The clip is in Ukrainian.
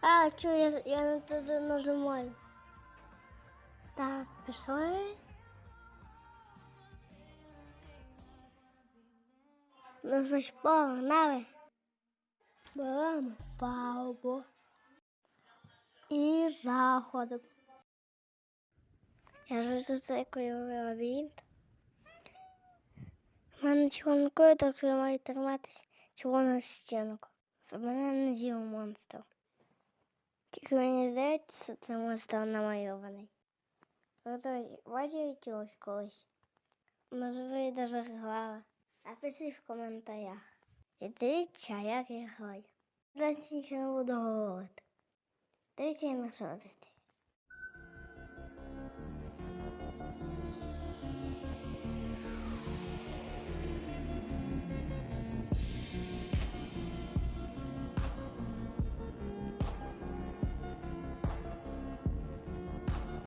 А, чую, я, я на туди нажимаю. Так, пішли. Ну, значить, погнали. Беремо палку. І заходимо. Я ж зацикую лабіринт. У мене червонкою, так що я маю триматись червону стінку. Щоб мене не з'їв монстр. Тільки мені здається, це монстр намальований. Бачите ось колись? Може, ви навіть грали. Напишіть в коментарях. І дивіться, як я граю. Далі нічого не буду говорити. Дивіться і насолоджуйтесь.